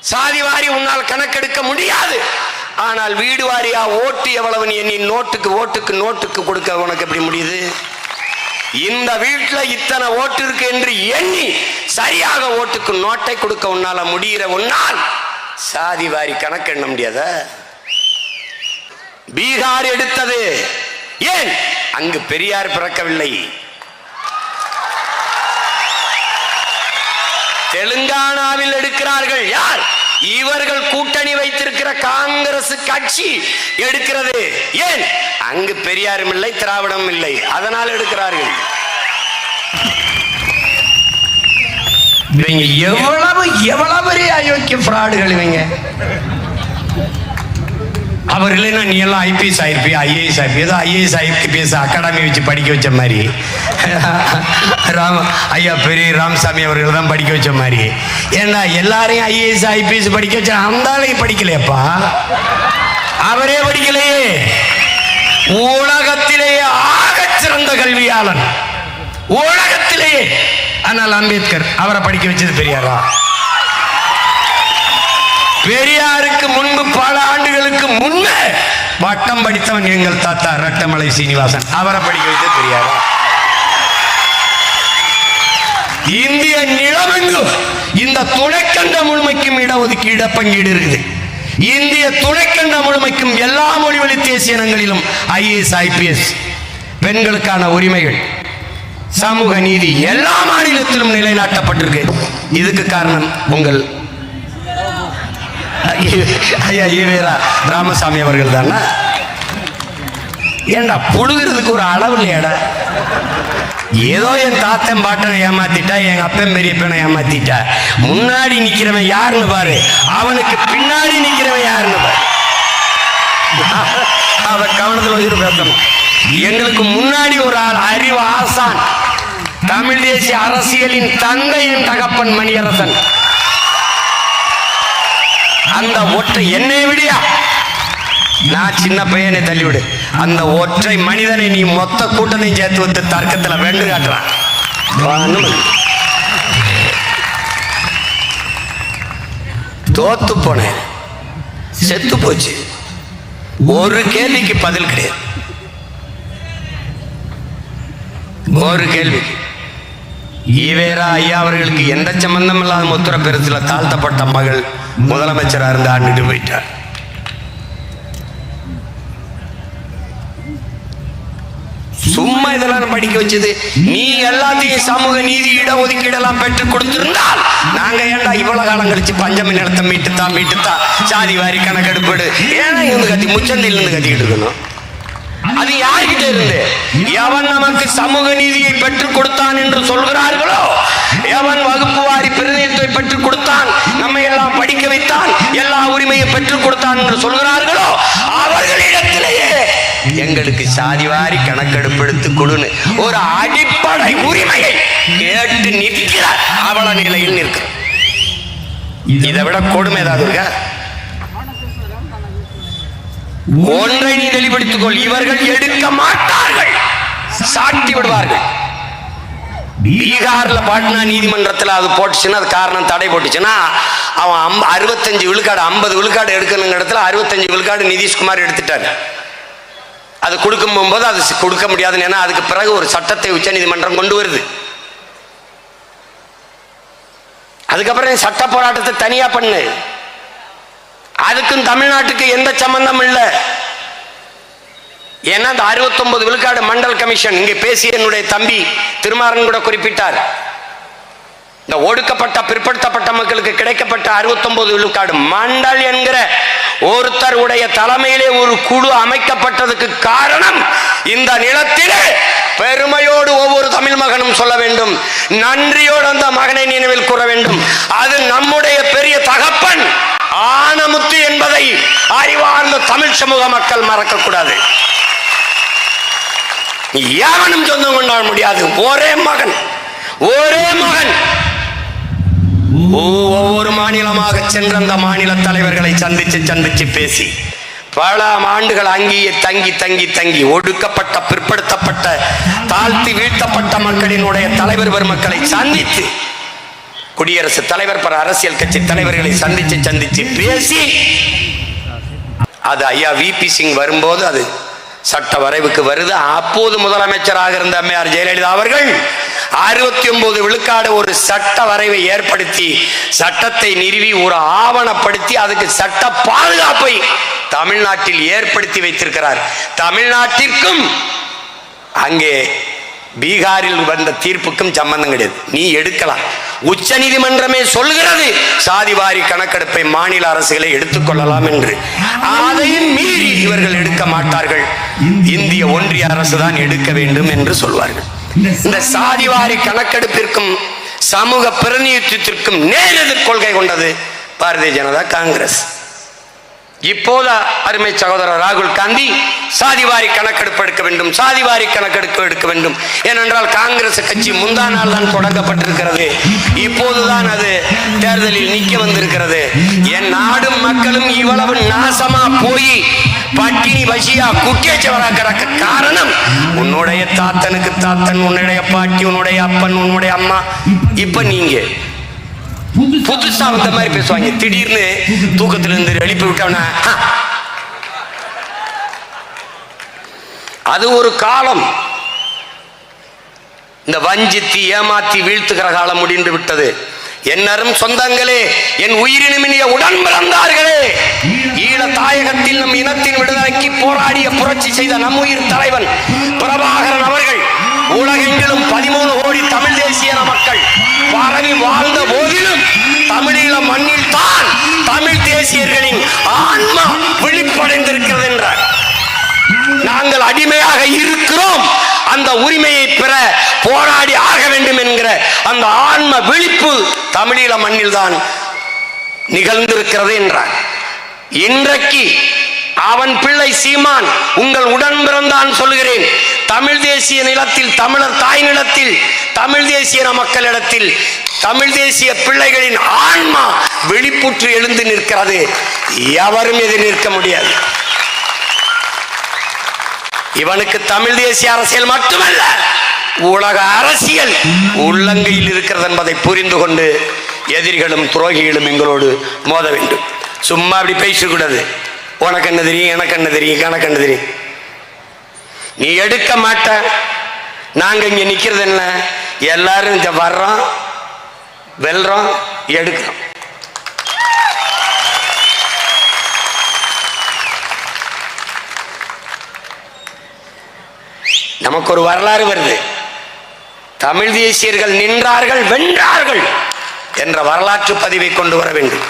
சாதி வாரி உன்னால் கணக்கெடுக்க முடியாது. ஆனால் வீடு வாரியா ஓட்டு எவ்வளவு எண்ணி நோட்டுக்கு ஓட்டுக்கு நோட்டுக்கு கொடுக்க உனக்கு எப்படி முடியுது? இந்த வீட்டில் இத்தனை ஓட்டு இருக்கு என்று எண்ணி சரியாக ஓட்டுக்கு நோட்டை கொடுக்க உன்னால முடிகிற உன்னால் சாதி வாரி கணக்கு எண்ண முடியாத? பீகார் எடுத்தது. ஏன்? அங்கு பெரியார் பிறக்கவில்லை. தெலுங்கானாவில் எடுக்கிறார்கள். யார்? இவர்கள் கூட்டணி வைத்திருக்கிற காங்கிரஸ் கட்சி எடுக்கிறது. ஏன்? அங்கு பெரியாரும் இல்லை திராவிடம் இல்லை. அதனால் எடுக்கிறார்கள். இவங்க எவ்வளவு எவ்வளவு பெரிய அயோக்கிய ஃப்ராடுகள் இவங்க? அவர்களே நான் நீ எல்லாம் ஐபிஎஸ் ஆயிருப்பி ஐஏஎஸ் ஆயிருப்பி ஏதோ ஐஏஎஸ் ஐபிஎஸ் அகாடமி வச்சு படிக்க வச்ச மாதிரி. ராம ஐயா பெரிய ராமசாமி அவர்கள் தான் படிக்க வச்ச மாதிரி. ஏன்னா எல்லாரையும் ஐஏஎஸ் ஐபிஎஸ் படிக்க வச்ச அந்த ஆளையும் படிக்கலையப்பா? அவரே படிக்கலையே. உலகத்திலேயே ஆக சிறந்த கல்வியாளன். உலகத்திலேயே. ஆனால் அம்பேத்கர் அவரை படிக்க வச்சது பெரியாரா? பெரியாருக்கு முன்பு பல ஆண்டுகளுக்கு முன்ன பட்டம் படித்தவன் எங்கள் தாத்தா ரட்டமலை சீனிவாசன். அவரை படிக்க வைத்து தெரியாதா? இந்திய நிலமெங்கும் இந்த துணைக்கண்ட முழுமைக்கும் இடஒதுக்கீடு இடப்பங்கீடு இருக்குது. இந்திய துணைக்கண்ட முழுமைக்கும் எல்லா மொழிவழி தேசிய இனங்களிலும் ஐஏஎஸ் ஐபிஎஸ் பெண்களுக்கான உரிமைகள். சமூக நீதி எல்லா மாநிலத்திலும் நிலைநாட்டப்பட்டிருக்கு. இதுக்கு காரணம் உங்கள் ஐயா ஈவேரா ராமசாமி அவர்கள் தானே? ஏண்டா புழுகிறதுக்கு ஒரு அளவு இல்லையாடா? ஏதோ என் தாத்தன் பாட்டனை ஏமாத்திட்டா என் அப்பன் பெரியப்பனை ஏமாத்திட்டா. முன்னாடி நிக்கிறவன் யாருன்னு பாரு. அவனுக்கு பின்னாடி நிக்கிறவன் யாருன்னு பாரு. அவ கவனத்தில் வச்சுட்டு பேசணும். எங்களுக்கு முன்னாடி ஒரு ஆள் அறிவு ஆசான். தமிழ் தேசிய அரசியலின் தந்தையின் தகப்பன் மணியரசன். அந்த ஒற்றை என்னை விடியா? நான் சின்ன பையனை தள்ளிவிடு. அந்த ஒற்றை மனிதனை நீ மொத்த கூட்டத்தையும் சேர்த்து வந்து தர்க்கத்துல வெண்டு காட்டுறான் தோத்து போனேன். செத்து போச்சு. ஒரு கேள்விக்கு பதில் கிடையாது. ஒரு கேள்வி. ஈவேரா ஐயா அவர்களுக்கு எந்த சம்பந்தம் இல்லாத முத்திர தாழ்த்தப்பட்ட மகள் முதலமைச்சரா இருந்து ஆண்டுட்டு போயிட்டார். சும்மா இதெல்லாம் படிக்க வச்சது. நீ எல்லாத்தையும் சமூக நீதி இட ஒதுக்கீடெல்லாம் பெற்று கொடுத்திருந்தால் நாங்க ஏன்டா இவ்வளவு காலம் கழிச்சு பஞ்சமி நிலத்தை மீட்டுத்தா மீட்டுத்தா? சாதி வாரி கணக்கெடுப்படு. ஏன்னா இருந்து கத்தி முச்சந்தில இருந்து கத்திக்கிட்டு இருக்கணும்? அது யார்கிட்ட இருந்து? எவன் நமக்கு சமூக நீதியை பெற்றுக் கொடுத்தான் என்று சொல்கிறார்களோ எவன் வகுப்பு வாரி பிரதிநிதித்துவை பெற்றுக் கொடுத்தான். நம்மை எல்லாம் படிக்க வைத்தான். எல்லா உரிமையை பெற்றுக் கொடுத்தான் என்று சொல்கிறார்களோ? அவர்களிடத்திலேயே எங்களுக்கு சாதி வாரி கணக்கெடுப்பு எடுத்து கொடுன்னு ஒரு அடிப்படை உரிமையை கேட்டு நிற்கிற அவல நிலையில் நிற்கிறோம். இதை விட கொடுமை ஏதாவது இருக்கா? ஒன்றை நீ தெளிவுபடுத்திக் கொள். இவர்கள் எடுக்க மாட்டார்கள். சாட்டி விடுவார்கள். பீகார்ல பாட்னா நீதிமன்றத்தில் அது போட்டுச்சுன்னா அது காரணம் தடை போட்டுச்சுன்னா அவன் அம் அறுபத்தஞ்சு விழுக்காடு ஐம்பது விழுக்காடு எடுக்கணுங்க இடத்துல அறுபத்தஞ்சு விழுக்காடு நிதிஷ்குமார் எடுத்துட்டாரு. அது கொடுக்கும் போகும்போது அது கொடுக்க முடியாதுன்னு ஏன்னா அதுக்கு பிறகு ஒரு சட்டத்தை உச்ச நீதிமன்றம் கொண்டு வருது. அதுக்கப்புறம் சட்ட போராட்டத்தை தனியா பண்ணு. அதுக்கும் தமிழ்நாட்டுக்கு எந்த சம்பந்தம் இல்லை. ஏன்னா அந்த 69 விழுக்காடு மண்டல் கமிஷன் இங்கே பேசிய என்னுடைய தம்பி திருமாறன் கூட குறிப்பிட்டார். இந்த ஒடுக்கப்பட்ட பிற்படுத்தப்பட்ட மக்களுக்கு கிடைக்கப்பட்ட 69 விழுக்காடு மண்டல் என்கிற ஒருத்தர் உடைய தலைமையிலே ஒரு குழு அமைக்கப்பட்டதுக்கு காரணம் இந்த நிலத்திலே பெருமையோடு ஒவ்வொரு தமிழ் மகனும் சொல்ல வேண்டும். நன்றியோடு அந்த மகனை நினைவில் கூற வேண்டும். அது நம்முடைய பெரிய தகப்பன். ஆனமுத்து என்பதை அறிவார்ந்த தமிழ் சமூக மக்கள் மறக்கக்கூடாது. கூடாது சொந்தம் கொண்டாட முடியாது. ஒரே மகன். ஒரே மகன். ஒவ்வொரு மாநிலமாக சென்ற அந்த மாநில தலைவர்களை சந்திச்சு சந்திச்சு பேசி பல ஆண்டுகள் அங்கேயே தங்கி தங்கி தங்கி ஒடுக்கப்பட்ட பிற்படுத்தப்பட்ட தாழ்த்தி வீழ்த்தப்பட்ட மக்களினுடைய தலைவர் பெருமக்களை சந்தித்து குடியரசுத் தலைவர் பல அரசியல் கட்சி தலைவர்களை சந்திச்சு சந்திச்சு பேசி அது ஐயா விபி சிங் வரும்போது அது சட்ட வரைவுக்கு வருது. அப்போது முதலமைச்சராக இருந்த அம்மையார் ஜெயலலிதா அவர்கள் அறுபத்தி ஒன்பது விழுக்காடு ஒரு சட்ட வரைவை ஏற்படுத்தி சட்டத்தை நிறுவி ஒரு ஆவணப்படுத்தி அதுக்கு சட்ட பாதுகாப்பை தமிழ்நாட்டில் ஏற்படுத்தி வைத்திருக்கிறார். தமிழ்நாட்டிற்கும் அங்கே பீகாரில் வந்த தீர்ப்புக்கும் சம்பந்தம் கிடையாது. நீ எடுக்கலாம். உச்ச நீதிமன்றமே சொல்கிறது. சாதிவாரி கணக்கெடுப்பை மாநில அரசுகளை எடுத்துக்கொள்ளலாம் என்று. அதையும் மீறி இவர்கள் எடுக்க மாட்டார்கள். இந்திய ஒன்றிய அரசு தான் எடுக்க வேண்டும் என்று சொல்வார்கள். இந்த சாதிவாரி கணக்கெடுப்பிற்கும் சமூக பிரதிநிதித்துவத்திற்கும் நேரெதிர் கொள்கை கொண்டது பாரதிய ஜனதா காங்கிரஸ். இப்போது அருமை சகோதரர் ராகுல் காந்தி சாதிவாரி கணக்கெடுப்பு எடுக்க வேண்டும் சாதிவாரி கணக்கெடுப்பு எடுக்க வேண்டும். ஏனென்றால் காங்கிரஸ் கட்சி முந்தா நாள் தான் தொடங்கப்பட்டிருக்கிறது. இப்போதுதான் அது தேர்தலில் நீக்க வந்திருக்கிறது. என் நாடும் மக்களும் இவ்வளவு நாசமா போய் பட்டினி பசியா குட்டியச்சவரா கிடக்க காரணம் உன்னுடைய தாத்தனுக்கு தாத்தன் உன்னுடைய பாட்டி உன்னுடைய அப்பன் உன்னுடைய அம்மா. இப்ப நீங்க புதுசா வந்த மாதிரி பேசுவாங்க. திடீர்னு தூக்கத்துல இருந்து எழுப்பி விட்டவன அது ஒரு காலம். இந்த வஞ்சித்து ஏமாத்தி வீழ்த்துகிற காலம் முடிந்து விட்டது. என்னரும் சொந்தங்களே என் உயிரினுமினிய உடன் பிறந்தார்களே ஈழ தாயகத்தில் நம் இனத்தின் விடுதலைக்கு போராடிய புரட்சி செய்த நம் உயிர் தலைவன் பிரபாகரன் அவர்கள். உலகெங்கிலும் பதிமூணு கோடி தமிழ் தேசிய மக்கள் பரவி வாழ்ந்த போதிலும் தமிழீழ மண்ணில் தான் தமிழ் தேசியர்களின் ஆன்மா விழிப்படைந்திருக்கிறது என்றார். நாங்கள் அடிமையாக இருக்கிறோம். அந்த உரிமையை பெற போராடி ஆக வேண்டும் என்கிற அந்த ஆன்ம விழிப்பு தமிழீழ மண்ணில் தான் நிகழ்ந்திருக்கிறது என்றார். இன்றைக்கு அவன் பிள்ளை சீமான் உங்கள் உடன் பிறந்தான் சொல்கிறேன் தமிழ் தேசிய நிலத்தில் தமிழர் தாய் நிலத்தில் தமிழ் தேசிய மக்களிடத்தில் தமிழ் தேசிய பிள்ளைகளின் ஆன்மா வெளிப்புற்று எழுந்து நிற்கிறது. எவரும் எதிர் நிற்க முடியாது. இவனுக்கு தமிழ் தேசிய அரசியல் மட்டுமல்ல உலக அரசியல் உள்ளங்கையில் இருக்கிறது என்பதை புரிந்து கொண்டு எதிரிகளும் துரோகிகளும் எங்களோடு மோத வேண்டும். சும்மா அப்படி பேசக்கூடாது. உனக்கு என்ன தெரியும் எனக்கு என்ன தெரியும் கணக்கு என்ன தெரியும்? நீ எடுக்க மாட்ட. நாங்க இங்க நிக்கிறது என்ன? எல்லாரும் இங்க வர்றோம் வெல்றோம் எடுக்கிறோம். நமக்கு ஒரு வரலாறு வருது. தமிழ் தேசியர்கள் நின்றார்கள் வென்றார்கள் என்ற வரலாற்று பதிவை கொண்டு வர வேண்டும்.